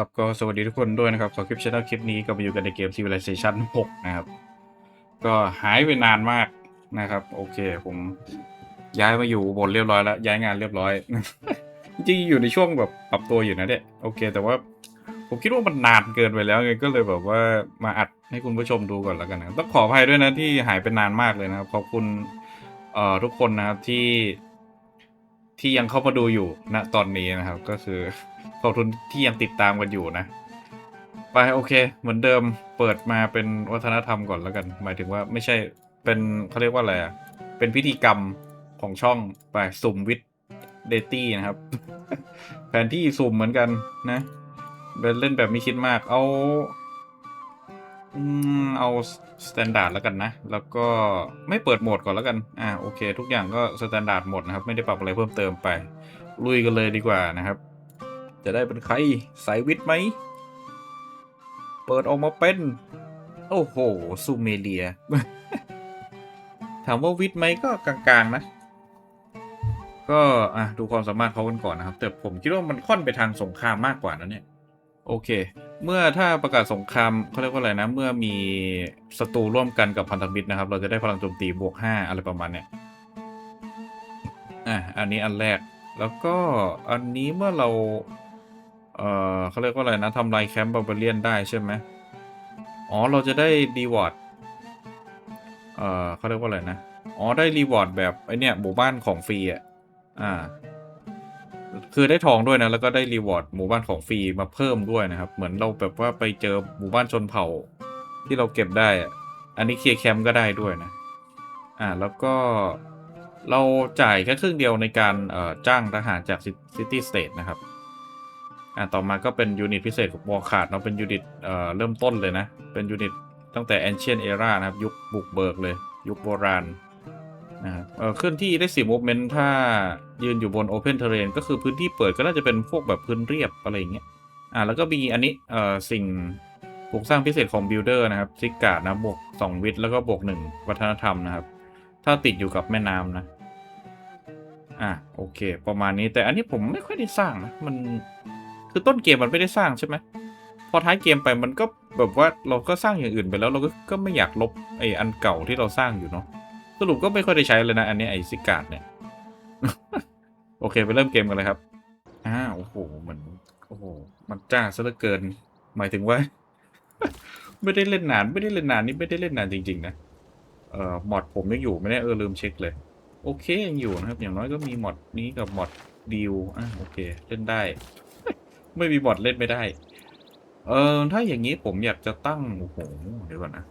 ครับก็สวัสดีทุกคนด้วยนะครับสำหรับคลิปช anel คลิปนี้ก็มาอยู่กันในเกม Civilization 6 นะครับ ก็หายไปนานมากนะครับ โอเค ผมย้ายมาอยู่บนเรียบร้อยแล้ว ย้ายงานเรียบร้อย จริงๆอยู่ในช่วงแบบปรับตัวอยู่นะเนี่ยโอเค แต่ว่าผมคิดว่ามันนานเกินไปแล้วไงก็เลยแบบว่ามาอัดให้คุณผู้ชมดูก่อนแล้วกันนะต้องขออภัยด้วยนะที่หายไปนานมากเลยนะครับขอบคุณเอ่อทุกคนนะครับที่ที่ยังเข้ามาดูอยู่ณตอนนี้นะครับ ก็คือ ขอบคุณที่ยังติดตามกันอยู่นะ ไปโอเค เหมือนเดิมเปิดมาเป็นวัฒนธรรมก่อนแล้วกัน หมายถึงว่าไม่ใช่เป็นเขาเรียกว่าอะไรอะเป็นพิธีกรรมของช่องไปสุ่มวิดเดตี้นะครับ แผนที่สุ่มเหมือนกันนะเล่นแบบไม่คิดมาก เอาอืมเอาสแตนดาร์ดแล้วกันนะ แล้วก็ไม่เปิดโหมดก่อนแล้วกัน อ่าโอเค ทุกอย่างก็สแตนดาร์ดหมดนะครับ ไม่ได้ปรับอะไรเพิ่มเติมไป ลุยกันเลยดีกว่านะครับ จะได้เป็นใครสายวิทย์ไหม เปิดออกมาเป็น โอ้โหซูเมเลีย ถามว่าวิทย์ไหมก็กลางๆนะ ก็อะดูความสามารถเขากันก่อนนะครับ แต่ผมคิดว่ามันค่อนไปทางสงครามมากกว่านะเนี่ย โอเค เมื่อถ้าประกาศสงครามเขาเรียกว่าอะไรนะ เมื่อมีศัตรูร่วมกันกับพันธมิตรนะครับ เราจะได้พลังโจมตีบวกห้าอะไรประมาณเนี้ยอะอันนี้อันแรกแล้วก็อันนี้เมื่อเรา เอ่อเขาเรียกว่าอะไรนะทำลายแคมป์บาร์เบเรียนได้ใช่ไหมอ๋อ เราจะได้รีวอร์ด เอ่อเขาเรียกว่าอะไรนะ อ๋อ ได้รีวอร์ดแบบไอเนี่ยหมู่บ้านของฟรีอะ อ่า คือได้ทองด้วยนะ แล้วก็ได้รีวอร์ดหมู่บ้านของฟรีมาเพิ่มด้วยนะครับ เหมือนเราแบบว่าไปเจอหมู่บ้านชนเผ่าที่เราเก็บได้อะอันนี้เคลียร์แคมป์ก็ได้ด้วยนะ อ่า แล้วก็เราจ่ายแค่ครึ่งเดียวในการจ้างทหารจากซิตี้สเตทนะครับ อ่าต่อมาก็เป็นยูนิตพิเศษของวอลขาดเนาะเป็นยูนิตเอ่อเริ่มต้นเลยนะ เป็นยูนิตตั้งแต่ Ancient Era นะครับ ยุคบุกเบิกเลย ยุคโบราณนะครับเอ่อเคลื่อนที่ได้4 movement ถ้ายืนอยู่บน Open Terrain ก็คือพื้นที่เปิดก็น่าจะเป็นพวกแบบพื้นเรียบอะไรอย่างเงี้ยอ่าแล้วก็มีอันนี้เอ่อสิ่งปลูกสร้างพิเศษของ Builder นะครับซิกการ์ดนะบวก2 วิทย์แล้วก็บวก1 วัฒนธรรมนะครับ ถ้าติดอยู่กับแม่น้ำนะ อะโอเค ประมาณนี้แต่อันนี้ผมไม่ค่อยได้สร้างนะ มัน คือต้นเกมมันไม่ได้สร้างใช่ไหมพอท้ายเกมไปมันก็แบบว่าเราก็สร้างอย่างอื่นไปแล้วเราก็ก็ไม่อยากลบไออันเก่าที่เราสร้างอยู่เนาะสรุปก็ไม่ค่อยได้ใช้เลยนะ อันนี้ไอซิการ์ดเนี่ย โอเคไปเริ่มเกมกันเลยครับอ่าโอ้โหมันโอ้โหมันจ้าซะเหลือเกิน หมายถึงว่า ไม่ได้เล่นนานไม่ได้เล่นนานนี่ไม่ได้เล่นนานจริง ๆ นะเอ่อมอดผมยังอยู่ไม่ได้เออลืมเช็คเลย โอเคยังอยู่นะครับ อย่างน้อยก็มีมอดนี้กับมอดดีลอะโอเค เล่นได้ ไม่มีมอดเล่นไม่ได้ เออถ้าอย่างนี้ผมอยากจะตั้ง โอ้โห เดี๋ยวก่อนนะ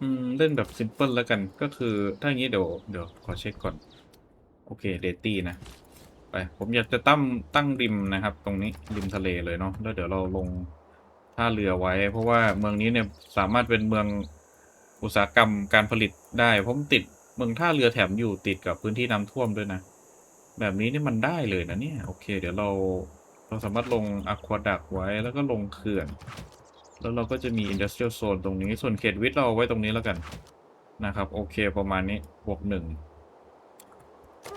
อืม เล่นแบบซิมเพิลแล้วกัน ก็คือ ถ้าอย่างนี้เดี๋ยว เดี๋ยว ขอเช็คก่อน โอเค เดตี้นะ ไป ผมอยากจะตั้ง ตั้งริมนะครับ ตรงนี้ ริมทะเลเลยเนาะ แล้วเดี๋ยวเราลงท่าเรือไว้ เพราะว่าเมืองนี้เนี่ยสามารถเป็นเมืองอุตสาหกรรมการผลิตได้ เพราะมันติดเมืองท่าเรือแถมอยู่ติดกับพื้นที่น้ำท่วมด้วยนะ แบบนี้นี่มันได้เลยนะเนี่ย โอเค เดี๋ยวเราเราสามารถลงอะควาดักไว้แล้วก็ลงเขื่อน แล้วเราก็จะมีอินดัสเทรียลโซนตรงนี้ ส่วนเขตวิทย์เราเอาไว้ตรงนี้แล้วกันนะครับ โอเคประมาณนี้บวกหนึ่ง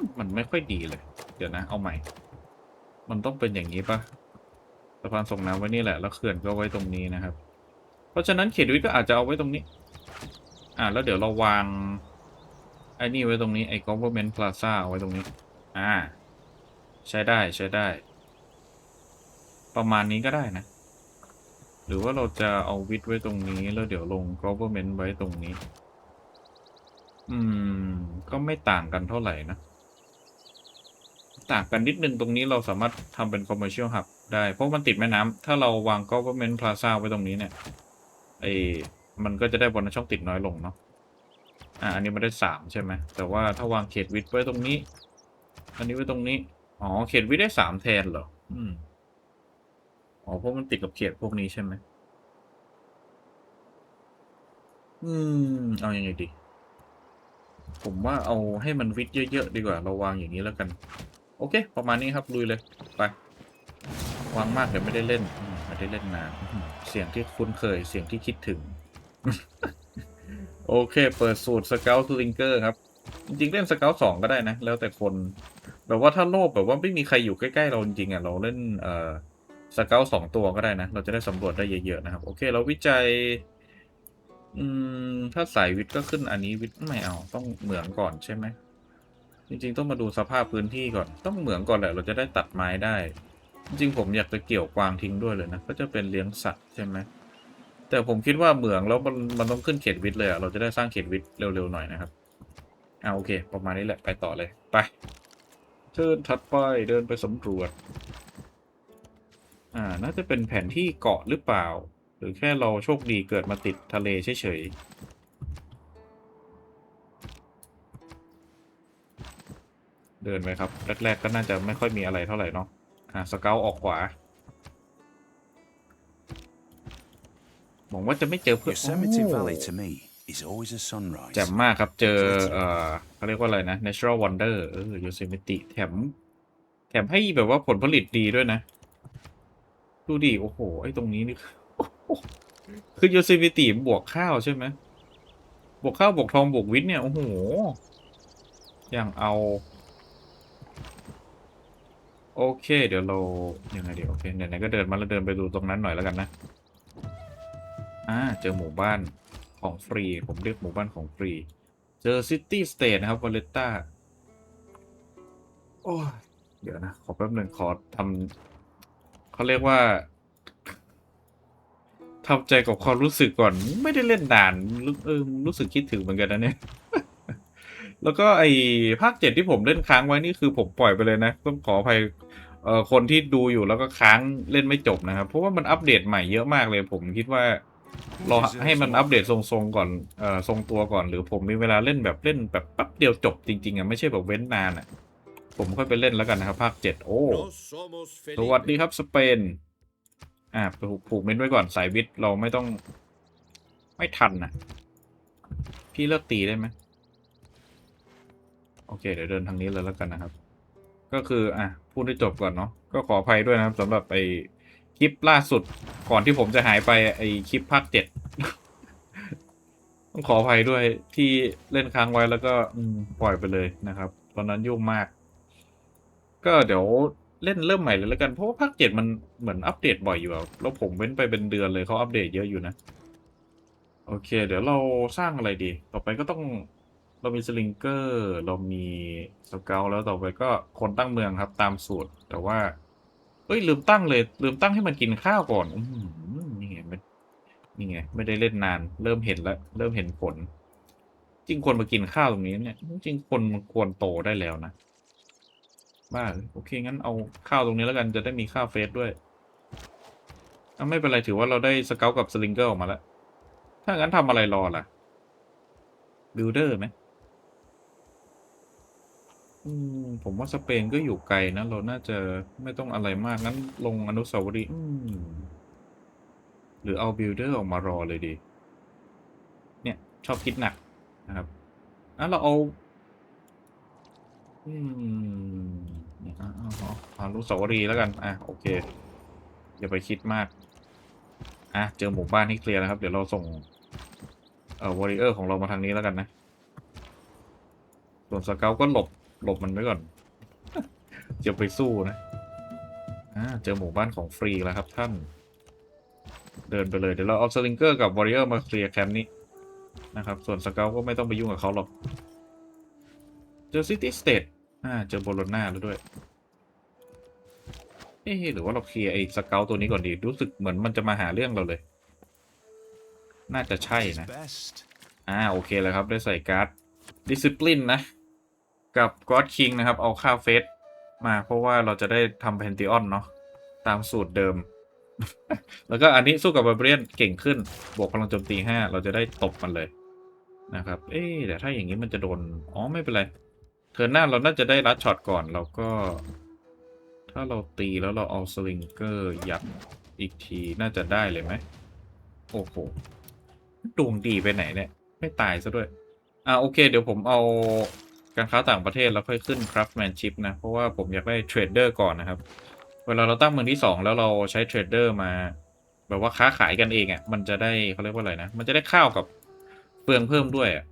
มมันไม่ค่อยดีเลย เดี๋ยวนะ เอาใหม่ มันต้องเป็นอย่างนี้ปะสะพานส่งน้ำไว้นี่แหละ แล้วเขื่อนก็ไว้ตรงนี้นะครับ เพราะฉะนั้นเขตวิทย์ก็อาจจะเอาไว้ตรงนี้ อ่าแล้วเดี๋ยวเราวางไอ้นี่ไว้ตรงนี้ไอ้ government plaza เอาไว้ตรงนี้ อ่า ใช้ได้ใช้ได้ ประมาณนี้ก็ได้นะ หรือว่าเราจะเอาวิทไว้ตรงนี้แล้วเดี๋ยวลง government ไว้ตรงนี้ อืม ก็ไม่ต่างกันเท่าไหร่นะ ต่างกันนิดนึงตรงนี้เราสามารถทำเป็น commercial hub ได้ เพราะมันติดแม่น้ำถ้าเราวาง government plaza ไว้ตรงนี้เนี่ยไอ้มันก็จะได้บนช่องติดน้อยลงเนาะ อ่า อันนี้มันได้สามใช่ไหม แต่ว่าถ้าวางเขตวิทไว้ตรงนี้ อันนี้ไว้ตรงนี้ อ๋อ เขตวิได้สามแทนเหรอ อืม อ๋อ เพราะมันติดกับเขตพวกนี้ใช่ไหม อืม เอาอยัางไงดี ผมว่าเอาให้มันวิทเยอะ ๆ ดีกว่า เราวางอย่างนี้แล้วกัน โอเค ประมาณนี้ครับ ลุยเลย ไป วางมากเดี๋ยวไม่ได้เล่น ไม่ได้เล่นนาน เสียงที่คุ้นเคย เสียงที่คิดถึง โอเค เปิดสูตรสเกลทูลิงเกอร์ครับ จริงๆเล่นสเกลสองก็ได้นะ แล้วแต่คนแบบว่าถ้าโลภแบบว่าไม่มีใครอยู่ใกล้ๆเราจริงๆอะเราเล่นเอ่อสเกลสองตัวก็ได้นะ เราจะได้สำรวจได้เยอะๆนะครับโอเคเราวิจัย อืมถ้าสายวิทย์ก็ขึ้นอันนี้วิทย์ไม่เอาต้องเหมืองก่อนใช่ไหมจริงๆ ต้องมาดูสภาพพื้นที่ก่อน ต้องเหมืองก่อนแหละเราจะได้ตัดไม้ได้ จริงๆผมอยากจะเกี่ยวกวางทิ้งด้วยเลยนะ ก็จะเป็นเลี้ยงสัตว์ใช่ไหมแต่ผมคิดว่าเหมืองแล้วมันมันต้องขึ้นเขตวิทย์เลยอะเราจะได้สร้างเขตวิทย์เร็วๆหน่อยนะครับ อ่าโอเค ประมาณนี้แหละไปต่อเลยไปเชิญถัดไปเดินไปสำรวจ อ่าน่าจะเป็นแผนที่เกาะหรือเปล่า หรือแค่เราโชคดีเกิดมาติดทะเลเฉยๆเดินไปครับ แรก ๆ ก็น่าจะไม่ค่อยมีอะไรเท่าไหร่เนาะอ่าสเกลออกขวาหวังว่าจะไม่เจอเพื่อนโอ้ Valley to me is always a sunrise. แจ่มมากครับเจอเอ่อเขาเรียกว่าอะไรนะ natural wonder เออ Yosemite แถม แถมให้แบบว่าผลผลิตดีด้วยนะ ดูดิ โอ้โห ไอ้ตรงนี้นี่ คือ Yosemite บวกข้าวใช่ไหมบวกข้าวบวกทองบวกวิทย์เนี่ย โอ้โห อย่างเอา โอเค เดี๋ยวเรา ยังไงเดี๋ยวโอเคไหนๆก็เดินมาแล้วเดินไปดูตรงนั้นหน่อยแล้วกันนะ อ่า เจอหมู่บ้าน ของฟรี ผมเรียกหมู่บ้านของฟรี เจอซิตี้สเตทนะครับวอลเลต้าโอ้เดี๋ยวนะ ขอแป๊บหนึ่งขอทำเขาเรียกว่าทำใจกับความรู้สึกก่อน ไม่ได้เล่นนานรู้เออรู้สึกคิดถึงเหมือนกันนะเนี่ย แล้วก็ไอ้ภาคเจ็ดที่ผมเล่นค้างไว้นี่คือผมปล่อยไปเลยนะ ต้องขออภัยเอ่อคนที่ดูอยู่แล้วก็ค้างเล่นไม่จบนะครับ เพราะว่ามันอัปเดตใหม่เยอะมากเลย ผมคิดว่า รอให้มันอัปเดตทรงๆก่อนเอ่อทรงตัวก่อนหรือผมมีเวลาเล่นแบบเล่นแบบแป๊บเดียวจบจริงๆอะไม่ใช่แบบเว้นนานอะ ผมค่อยไปเล่นแล้วกันนะครับ ภาคเจ็ดโอ้สวัสดีครับสเปนอ่าผูกผูกเม้นไว้ก่อนสายวิทย์เราไม่ต้อง ไม่ทันนะพี่เลิกตีได้ไหมโอเค เดี๋ยวเดินทางนี้เลยแล้วกันนะครับ ก็คืออะพูดให้จบก่อนเนาะก็ขออภัยด้วยนะครับสำหรับไอ ลิปล่าสุดก่อนที่ผมจะหายไปไอคลิปภาคเจ็ดต้องขออภัยด้วยที่เล่นค้างไว้แล้วก็ปล่อยไปเลยนะครับ ตอนนั้นยุ่งมาก ก็เดี๋ยวเล่นเริ่มใหม่เลยแล้วกันเพราะว่าภาคเจ็ดมันเหมือนอัปเดตบ่อยอยู่อะแล้วผมเว้นไปเป็นเดือนเลยเขาอัปเดตเยอะอยู่นะ โอเค เดี๋ยวเราสร้างอะไรดี ต่อไปก็ต้องเรามีสลิงเกอร์ เรามีสเกลแล้วต่อไปก็คนตั้งเมืองครับตามสูตร แต่ว่า เอ้ยลืมตั้งเลย ลืมตั้งให้มันกินข้าวก่อนอืมนี่ไงไม่นี่ไงไม่ได้เล่นนาน เริ่มเห็นแล้วเริ่มเห็นผล จริงควรมากินข้าวตรงนี้เนี่ย จริงคนมันควรโตได้แล้วนะบ้าโอเคงั้นเอาข้าวตรงนี้แล้วกันจะได้มีข้าวเฟสด้วยอะไม่เป็นไรถือว่าเราได้สเกลกับสลิงเกอร์ออกมาแล้วถ้างั้นทำอะไรรอล่ะบิลเดอร์ไหม อืม ผมว่าสเปนก็อยู่ไกลนะ เราน่าจะไม่ต้องอะไรมากงั้นลงอนุสาวรีย์อืม หรือเอาบิลเดอร์ออกมารอเลยดี เนี่ย ชอบคิดหนักนะครับอะเราเอา อืมเนี่ยอะเอาเอาเอาอนุสาวรีย์แล้วกัน อะ โอเค อย่าไปคิดมาก อะ เจอหมู่บ้านที่เคลียร์แล้วครับ เดี๋ยวเราส่ง เอ่อวอริเออร์ของเรามาทางนี้แล้วกันนะ ส่วนสเกลก็หลบ หลบมันไว้ก่อนจะไปสู้นะอ่าเจอหมู่บ้านของฟรีแล้วครับท่าน เดินไปเลยเดี๋ยวเราเอาสลิงเกอร์กับวอริเออร์มาเคลียร์แคมป์นี้นะครับ ส่วนสเกลก็ไม่ต้องไปยุ่งกับเขาหรอก เจอซิตี้สเตทอ่าเจอโบโลนาแล้วด้วยเอ๊ะหรือว่าเราเคลียร์ไอ้สเกลตัวนี้ก่อนดีรู้สึกเหมือนมันจะมาหาเรื่องเราเลย น่าจะใช่ Is นะ best. อ่าโอเคเลยครับได้ใส่การ์ด Discipline นะ กับ God King นะครับ เอาค่าเฟสมาเพราะว่าเราจะได้ทำ Pantheon เนาะตามสูตรเดิม แล้วก็อันนี้สู้กับบาร์เบรียนเก่งขึ้น บวกพลังโจมตี 5 เราจะได้ตบมันเลยนะครับ เอ๊แต่ถ้าอย่างนี้มันจะโดน อ๋อ ไม่เป็นไร เทิร์นหน้าเราน่าจะได้รัดช็อตก่อนแล้วก็ ถ้าเราตีแล้วเราเอาสลิงเกอร์ยัดอีกทีน่าจะได้เลยไหมโอ้โหดวงดีไปไหนเนี่ย ไม่ตายซะด้วย อ่าโอเค เดี๋ยวผมเอา การค้าต่างประเทศแล้วค่อยขึ้น craftsmanship นะ เพราะว่าผมอยากได้เทรดเดอร์ก่อนนะครับ เวลาเราตั้งเมืองที่สองแล้วเราใช้เทรดเดอร์มา แบบว่าค้าขายกันเองอะ่ะ มันจะได้เขาเรียกว่าอะไรนะ มันจะได้ข้าวกับเปลืองเพิ่มด้วยอะ่ะ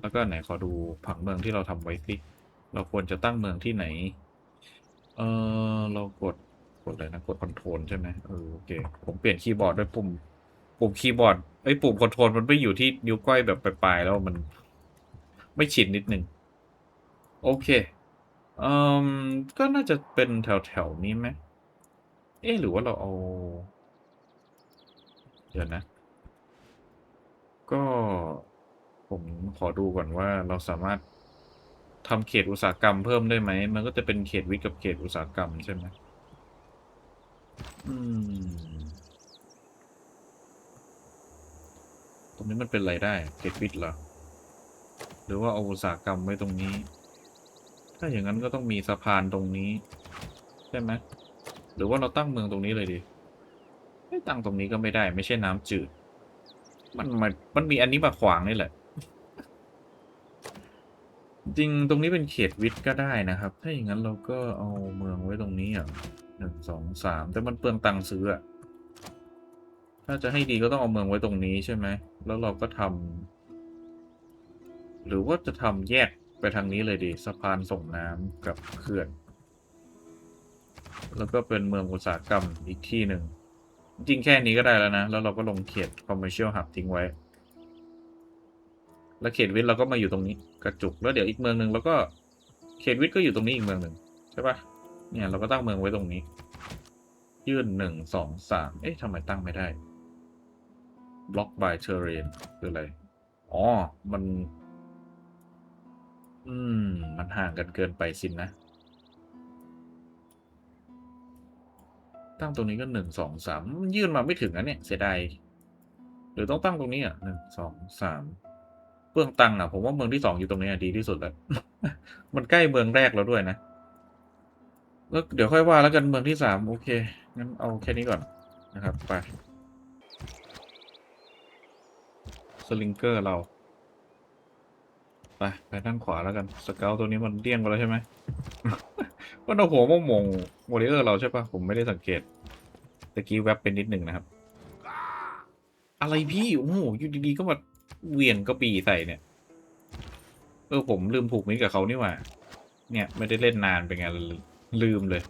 แล้วก็ไหนขอดูผังเมืองที่เราทำไว้สิ เราควรจะตั้งเมืองที่ไหน เออเรากดกดอะไรนะ กดคอนโทรลใช่ไหมเออโอเค ผมเปลี่ยนคีย์บอร์ดด้วยปุ่ม ปุ่มคีย์บอร์ดไอ้ยปุ่มคอนโทรลมันไม่อยู่ที่นิ้วก้อยแบบปลายๆแล้วมัน ไม่ชินนิดนึง โอเคเอ่มก็น่าจะเป็นแถวๆนี้ไหมเอ๊หรือว่าเราเอา เดี๋ยวนะ ก็ผมขอดูก่อนว่าเราสามารถทำเขตอุตสาหกรรมเพิ่มได้ไหม มันก็จะเป็นเขตวิทย์กับเขตอุตสาหกรรมใช่ไหมอืม ตรงนี้มันเป็นไรได้ เขตวิทย์เหรอ หรือว่าเอาอุตสาหกรรมไว้ตรงนี้ ถ้าอย่างนั้นก็ต้องมีสะพานตรงนี้ ใช่ไหมหรือว่าเราตั้งเมืองตรงนี้เลยดีไม่ตั้งตรงนี้ก็ไม่ได้ ไม่ใช่น้ำจืด มันมันมันมีอันนี้มาขวางนี่แหละ จริงตรงนี้เป็นเขตวิทย์ก็ได้นะครับ ถ้าอย่างนั้นเราก็เอาเมืองไว้ตรงนี้อะหนึ่งสองสามแต่มันเปลืองตังค์ซื้ออะถ้าจะให้ดีก็ต้องเอาเมืองไว้ตรงนี้ใช่ไหม แล้วเราก็ทำ หรือว่าจะทำแยกไปทางนี้เลยดีสะพานส่งน้ำกับเขื่อน แล้วก็เป็นเมืองอุตสาหกรรมอีกที่หนึ่ง จริงแค่นี้ก็ได้แล้วนะ แล้วเราก็ลงเขต commercial hub ทิ้งไว้ แล้วเขตวิทย์เราก็มาอยู่ตรงนี้กระจุกแล้วเดี๋ยวอีกเมืองหนึ่งแล้วก็เขตวิทย์ก็อยู่ตรงนี้อีกเมืองหนึ่งใช่ปะเนี่ยเราก็ตั้งเมืองไว้ตรงนี้ ยื่นหนึ่งสองสามเอ๊ะทำไมตั้งไม่ได้ block by terrain คืออะไร อ๋อ มัน อืม มันห่างกันเกินไปสินนะ ตั้งตรงนี้ก็หนึ่งสองสามยื่นมาไม่ถึงนะเนี่ย เสียดายหรือต้องตั้งตรงนี้อะหนึ่งสองสามเปลืองตังค์อะ ผมว่าเมืองที่สองอยู่ตรงนี้ดีที่สุดแล้ว มันใกล้เมืองแรกแล้วด้วยนะ แล้วเดี๋ยวค่อยว่าแล้วกันเมืองที่สามโอเค งั้นเอาแค่นี้ก่อนนะครับ ไป สลิงเกอร์เรา ไปไปด้านขวาแล้วกันสเกลตัวนี้มันเดี้ยงไปแล้วใช่ไหมมันเอาหัวมงมงโมเดลเราใช่ปะผมไม่ได้สังเกตตะกี้แวบเป็นนิดหนึ่งนะครับ อะไรพี่โอ้โหอยู่ดีๆก็มาเวียงกระปีใส่เนี่ย เออผมลืมผูกมิตรกับเขานี่หว่า เนี่ยไม่ได้เล่นนานเป็นไงลืมเลย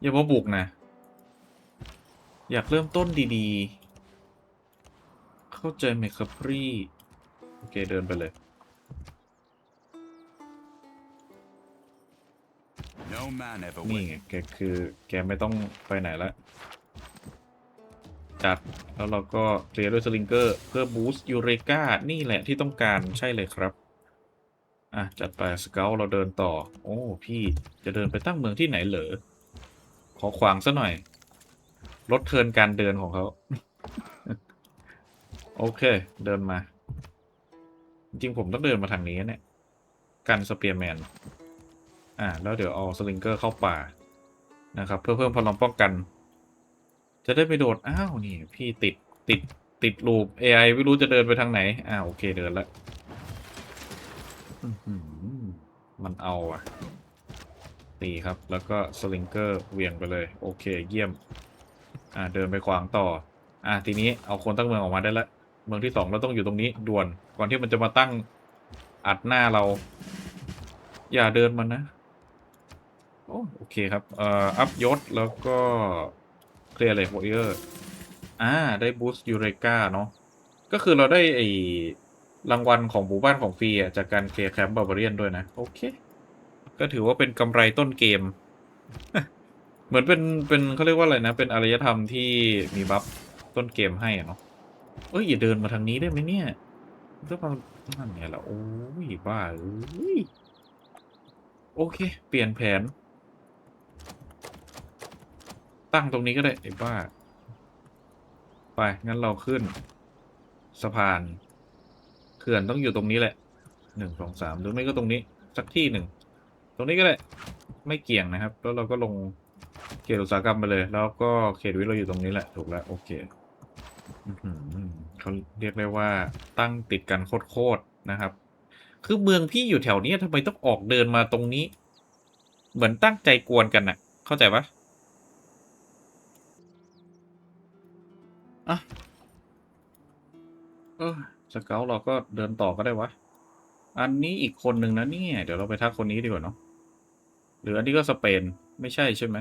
อย่ามาบุกนะ อยากเริ่มต้นดีๆ เข้าใจไหมครับพี่ โอเคเดินไปเลย นี่ไงแกคือแกไม่ต้องไปไหนละจัดแล้วเราก็เคลียร์ด้วยสลิงเกอร์เพื่อบูสต์ยูเรกานี่แหละที่ต้องการใช่เลยครับ อะ จัดไปสเกลเราเดินต่อ โอ้ พี่จะเดินไปตั้งเมืองที่ไหนเหรอ ขอขวางซะหน่อย ลดเทินการเดินของเขา โอเค เดินมา จริงผมต้องเดินมาทางนี้เนี่ย กันสเปียร์แมน อ่าแล้วเดี๋ยวเอาสลิงเกอร์เข้าป่านะครับ เพื่อเพิ่มพลังป้องกัน จะได้ไปโดดอ้าวนี่ พี่ติดติดติดลูป AI ไม่รู้จะเดินไปทางไหนอ่าวโอเคเดินล้วอื้อหือมันเอาอะตีครับ แล้วก็สลิงเกอร์เวียงไปเลย โอเคเยี่ยม อ่าเดินไปขวางต่อ อ่าทีนี้เอาคนตั้งเมืองออกมาได้แล้วเมืองที่สองเราต้องอยู่ตรงนี้ด่วนก่อนที่มันจะมาตั้งอัดหน้าเรา อย่าเดินมันนะ โอ้โอเคครับเอ่ออัพยศแล้วก็เคลียร์เลยวอเออร์อ่าได้บูสต์ยูเรกาเนาะก็คือเราได้ไอ้รางวัลของหมู่บ้านของฟรีอะจากการเคลียร์แคมป์บาร์เบรียนด้วยนะ โอเค ก็ถือว่าเป็นกำไรต้นเกม เหมือนเป็นเป็นเขาเรียกว่าอะไรนะ เป็นอารยธรรมที่มีบัฟต้นเกมให้เนาะเอ้ยอย่าเดินมาทางนี้ได้ไหมเนี่ยก็มานั่นไงล่ะโอ้ยบ้าเอ้ยโอเค เปลี่ยนแผน ตั้งตรงนี้ก็ได้ไอ้บ้า ไป งั้นเราขึ้น สะพาน เขื่อนต้องอยู่ตรงนี้แหละหนึ่งสองสามหรือไม่ก็ตรงนี้ สักที่หนึ่ง ตรงนี้ก็ได้ ไม่เกี่ยงนะครับ แล้วเราก็ลงเขตอุตสาหกรรมไปเลย แล้วก็เขตวิทย์เราอยู่ตรงนี้แหละ ถูกแล้ว โอเคเขาเรียกได้ว่าตั้งติดกันโคตรๆนะครับ คือเมืองพี่อยู่แถวนี้ทำไมต้องออกเดินมาตรงนี้ เหมือนตั้งใจกวนกันน่ะ เข้าใจปะ อะเออสเกลเราก็เดินต่อก็ได้วะ อันนี้อีกคนหนึ่งนะเนี่ย เดี๋ยวเราไปทักคนนี้ดีกว่าเนาะหรืออันนี้ก็สเปนไม่ใช่ใช่ไหม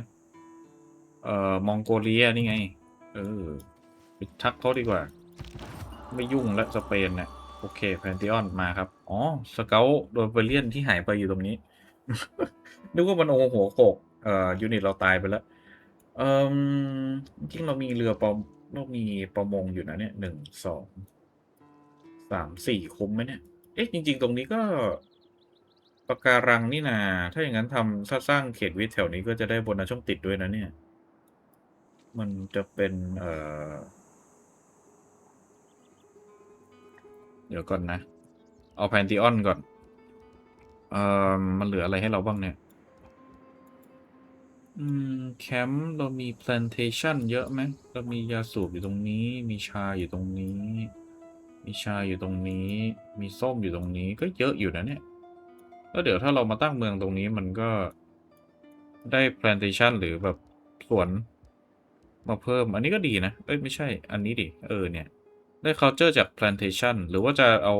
เอ่อมองโกเลียนี่ไง เออไปทักเขาดีกว่า ไม่ยุ่งแล้วสเปนเนี่ยโอเคแพนติออนมาครับ อ๋อสเกลโดยเบเลียนที่หายไปอยู่ตรงนี้ นึกว่ามันโอหัวโขกเอ่อยูนิตเราตายไปแล้วเอ่อจริงเรามีเรือประเรามีประมงอยู่นะเนี่ยหนึ่งสองสามสี่คุ้มไหมเนี่ย เอ๊ะ จริง ๆ ตรงนี้ก็ปะการังนี่นาถ้าอย่างนั้นทำถ้าสร้างเขตวิทย์แถวนี้ก็จะได้โบนัสช่องติดด้วยนะเนี่ย มันจะเป็นเอ่อเดี๋ยวก่อนนะ เอาแพนติออนก่อน เอ่อ มันเหลืออะไรให้เราบ้างเนี่ย อืม แคมป์เรามี plantation เยอะไหมเรามียาสูบอยู่ตรงนี้ มีชาอยู่ตรงนี้ มีชาอยู่ตรงนี้ มีส้มอยู่ตรงนี้ก็เยอะอยู่นะเนี่ย แล้วเดี๋ยวถ้าเรามาตั้งเมืองตรงนี้มันก็ได้ plantation หรือแบบสวนมาเพิ่ม อันนี้ก็ดีนะ เอ้ยไม่ใช่ อันนี้ดิ เออเนี่ย ได้ culture จาก plantation หรือว่าจะเอา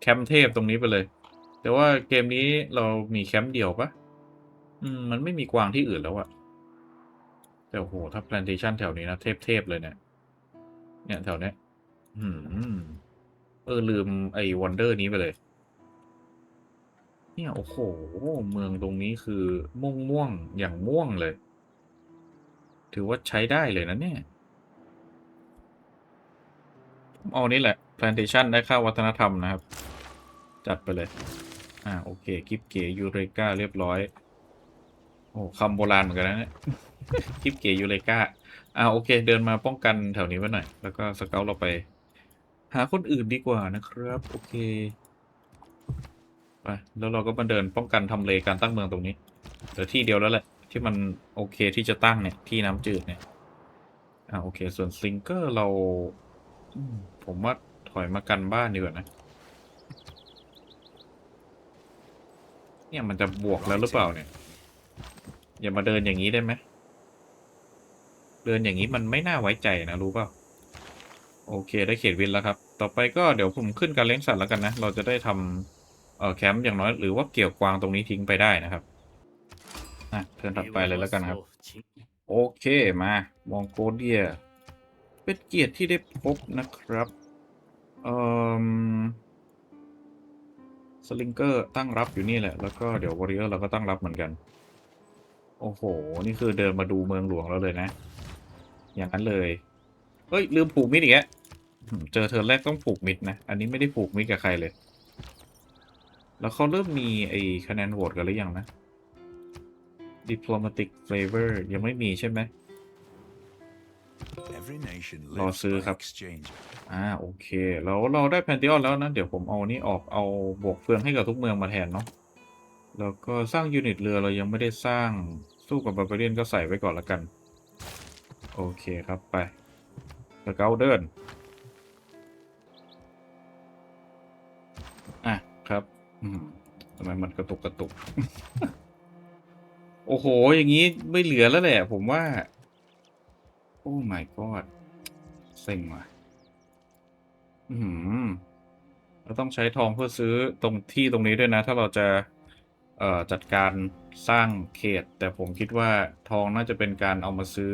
แคมป์เทพตรงนี้ไปเลย แต่ว่าเกมนี้เรามีแคมป์เดียวปะ อืม มันไม่มีกวางที่อื่นแล้วอะแต่โอ้โห ถ้า plantation แถวนี้นะ เทพ ๆ เลยเนี่ย เนี่ยแถวเนี้ย อืม เออ ลืมไอ้วอนเดอร์นี้ไปเลย เนี่ย โอ้โห เมืองตรงนี้คือม่วงม่วงอย่างม่วงเลย ถือว่าใช้ได้เลยนะเนี่ย เอานี่แหละ plantation ได้ค่าวัฒนธรรมนะครับ จัดไปเลย อ่า โอเค กิฟเก๋ยูเรกาเรียบร้อย อ้คำโบราณเหมือนกันนะเนี่ยกิฟเก๋ยูเรกาอ่าโอเค เดินมาป้องกันแถวนี้ไว้หน่อย แล้วก็สเกลเราไป หาคนอื่นดีกว่านะครับ โอเค ไป แล้วเราก็มาเดินป้องกันทำเลการตั้งเมืองตรงนี้เหลือที่เดียวแล้วแหละ ที่มันโอเคที่จะตั้งเนี่ย ที่น้ำจืดเนี่ย อ่าโอเค ส่วนสลิงเกอร์เรา ผมว่าถอยมากันบ้านดีกว่านะเนี่ยมันจะบวกแล้วหรือเปล่าเนี่ย อย่ามาเดินอย่างนี้ได้ไหมเดินอย่างนี้มันไม่น่าไว้ใจนะรู้เปล่าโอเคได้เขตวินแล้วครับ ต่อไปก็เดี๋ยวผมขึ้นการเลี้ยงสัตว์แล้วกันนะ เราจะได้ทำเอ่อแคมป์อย่างน้อยหรือว่าเกี่ยวกวางตรงนี้ทิ้งไปได้นะครับอะเทิร์นถัดไปเลยแล้วกันครับ โอเคมามองโกเดีย เป็นเกียรติที่ได้พบนะครับเอ่อสลิงเกอร์ตั้งรับอยู่นี่แหละ แล้วก็เดี๋ยววอริเออร์เราก็ตั้งรับเหมือนกัน โอ้โห นี่คือเดินมาดูเมืองหลวงแล้วเลยนะ อย่างนั้นเลย เฮ้ย ลืมผูกมิดอีกแล้วอืมเจอเธอแรกต้องผูกมิดนะ อันนี้ไม่ได้ผูกมิดกับใครเลย แล้วเขาเริ่มมีไอ้คะแนนโหวตกันหรือยังนะ diplomatic flavor ยังไม่มีใช่ไหม Every nation Lo lives sư by khắp. exchange. อ่า โอเค แล้วเราได้แพนติออนแล้วนะ เดี๋ยวผมเอานี่ออกเอาบวกเฟืองให้กับทุกเมืองมาแทนเนาะ แล้วก็สร้างยูนิตเรือเรายังไม่ได้สร้างสู้กับบาร์เบเรียนก็ใส่ไว้ก่อนละกัน โอเคครับไปสเกลเดิน อะครับทำไมมันกระตุกกระตุก โอ้โห อย่างนี้ไม่เหลือแล้วแหละ ผมว่า โอ้ my god เซ็งว่ะ อืมเราต้องใช้ทองเพื่อซื้อตรงที่ตรงนี้ด้วยนะ ถ้าเราจะ จัดการสร้างเขต แต่ผมคิดว่าทองน่าจะเป็นการเอามาซื้อ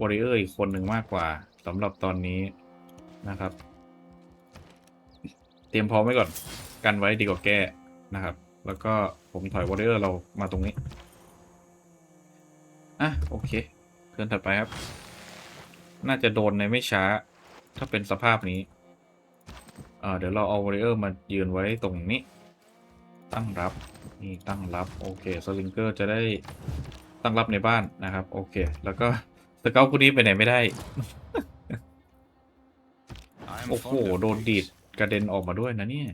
วอริเออร์อีกคนหนึ่งมากกว่าสำหรับตอนนี้นะครับ เตรียมพร้อมไว้ก่อนกันไว้ดีกว่าแก้นะครับ แล้วก็ผมถอยวอริเออร์เรามาตรงนี้อะโอเคเทิร์นถัดไปครับ น่าจะโดนในไม่ช้า ถ้าเป็นสภาพนี้เเดี๋ยวเราเอาวอริเออร์มายืนไว้ตรงนี้ ตั้งรับนี่ตั้งรับโอเคสลิงเกอร์จะได้ตั้งรับในบ้านนะครับ โอเค แล้วก็สเกลคนนี้ไปไหนไม่ได้ โอ้โห โดนดีดกระเด็นออกมาด้วยนะเนี่ย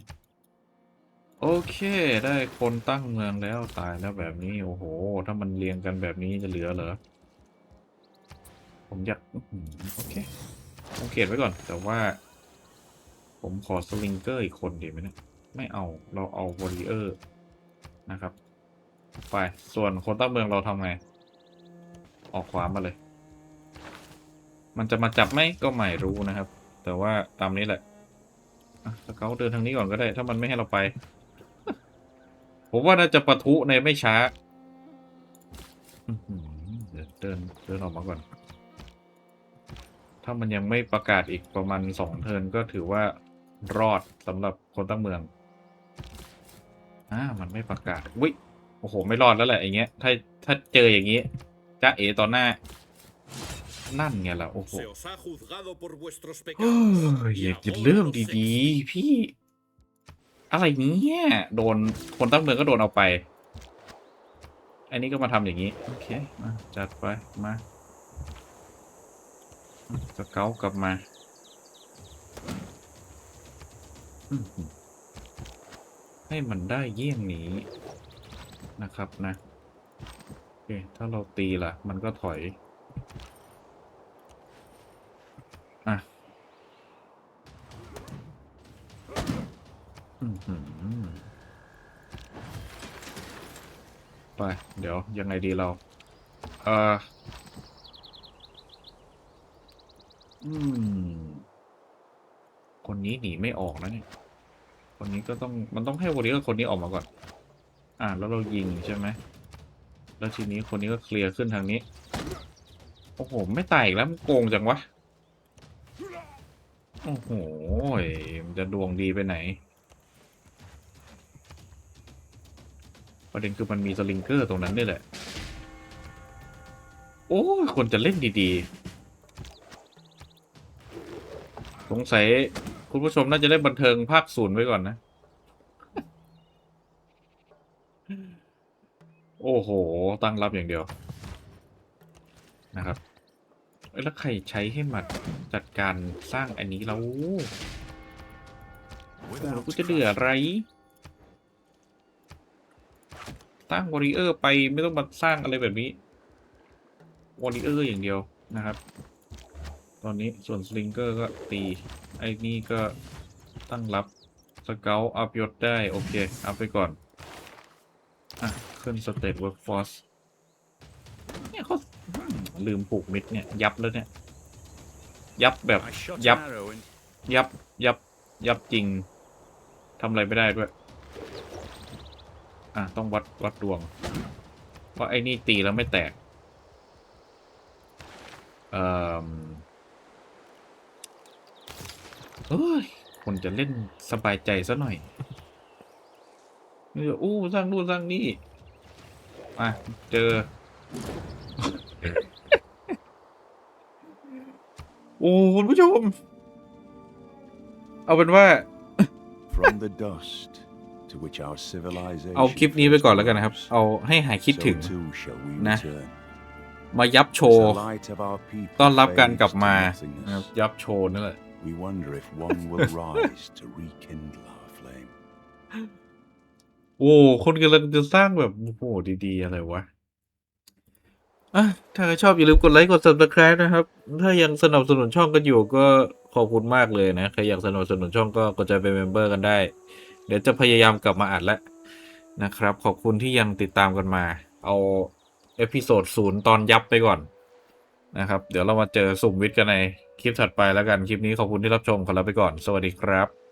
โอเค ได้คนตั้งเมืองแล้วตายแล้วแบบนี้ โอ้โห ถ้ามันเรียงกันแบบนี้จะเหลือเหรอ ผมอยากอื้อหือโอเคผมเขียนไว้ก่อน แต่ว่า ผมขอสลิงเกอร์อีกคนดีไหมเนี่ย ไม่เอาเราเอาวอริเออร์นะครับ ไปส่วนคนตั้งเมืองเราทำไง ออกขวามาเลย มันจะมาจับไหมก็ไม่รู้นะครับ แต่ว่าตามนี้แหละสเกลเดินทางนี้ก่อนก็ได้ ถ้ามันไม่ให้เราไป ผมว่าน่าจะปะทุในไม่ช้าเดินเดินออกมาก่อน ถ้ามันยังไม่ประกาศอีกประมาณสองเทินก็ถือว่ารอดสำหรับคนตั้งเมือง อ่ามันไม่ประกาศวิโอ้โห ไม่รอดแล้วแหละอย่างเงี้ย ถ้าถ้าเจออย่างงี้จ้าเอตอนหน้า นั่นไงล่ะ โอ้โห Se os ha juzgado por vuestros เฮ้ pecados. ย y อยากจะ ahora เริ่ม los ดีๆ พี่ อะไรเนี้ยโดนคนตั้งเมืองก็โดนเอาไป อันนี้ก็มาทำอย่างนี้ โอเค มาจัดไป มาสเกลกลับมา อื้อหือ ให้มันได้เยี่ยงนี้นะครับนะโอเคถ้าเราตีล่ะ มันก็ถอย อะอไป เดี๋ยว ยังไงดีเรา เอ่ออืม คนนี้หนีไม่ออกนะเนี่ย คนนี้ก็ต้องมันต้องให้วันนี้กับคนนี้ออกมาก่อน อ่าแล้วเรายิงใช่ไหมแล้วทีนี้คนนี้ก็เคลียร์ขึ้นทางนี้ โอ้โห ไม่ตายอีกแล้วมันโกงจังวะ โอ้โห มันจะดวงดีไปไหน ประเด็นคือมันมีสลิงเกอร์ตรงนั้นนี่แหละ โอ้คนจะเล่นดีๆ สงสัย คุณผู้ชมน่าจะได้บันเทิงภาคศูนย์ไว้ก่อนนะ โอ้โห ตั้งรับอย่างเดียว นะครับ แล้วใครใช้ให้มาจัดการสร้างอันนี้แล้วโอ้โหแล้วกูจะเดืออะไรตั้งวอริเออร์ไปไม่ต้องมาสร้างอะไรแบบนี้วอริเออร์อย่างเดียวนะครับ ตอนนี้ส่วนสลิงเกอร์ก็ตี ไอ้นี่ก็ตั้งรับ สเกลอัพยศได้ โอเค อัพไปก่อน อะ ขึ้นสเตตเวิร์กฟอร์สเนี่ยเขาอืมลืมผูกมิดเนี่ย ยับแล้วเนี่ย ยับแบบ I shot Yep. an arrow and ยับ ยับ ยับจริงทำอะไรไม่ได้ด้วย อะ ต้องวัด วัดดวงว่าไอ้นี่ตีแล้วไม่แตก เอ่อ เอ้ยคนจะเล่นสบายใจซะหน่อยนี่อู้สร้างนู่นสร้างนี่มาเจอ โอ้คุณผู้ชม เอาเป็นว่า from the dust to which our civilization เอาคลิปนี้ไปก่อนแล้วกัน first นะครับ rose, เอาให้หายคิดถึง so too shall we นะ return. มายับโช As ว์ the light of our people ต้อนรับการ fades กลับ to มา nothingness, นะครับยับโชว์นั่นแหละ we wonder if one will rise to rekindle our flame. โอ้คนกำลังจะสร้างแบบโอ้โหดีๆ อะไรวะอะถ้าใครชอบอย่าลืมกดไลค์กด subscribe นะครับ ถ้ายังสนับสนุนช่องกันอยู่ก็ขอบคุณมากเลยนะ ใครอยากสนับสนุนช่องก็กดใจเป็นเมมเบอร์กันได้ เดี๋ยวจะพยายามกลับมาอัดแล้วนะครับ ขอบคุณที่ยังติดตามกันมา เอาเอพิโซดศูนย์ตอนยับไปก่อนนะครับ เดี๋ยวเรามาเจอสุ่มวิทย์กันใน คลิปถัดไปแล้วกัน คลิปนี้ขอบคุณที่รับชมขอลาไปก่อน สวัสดีครับ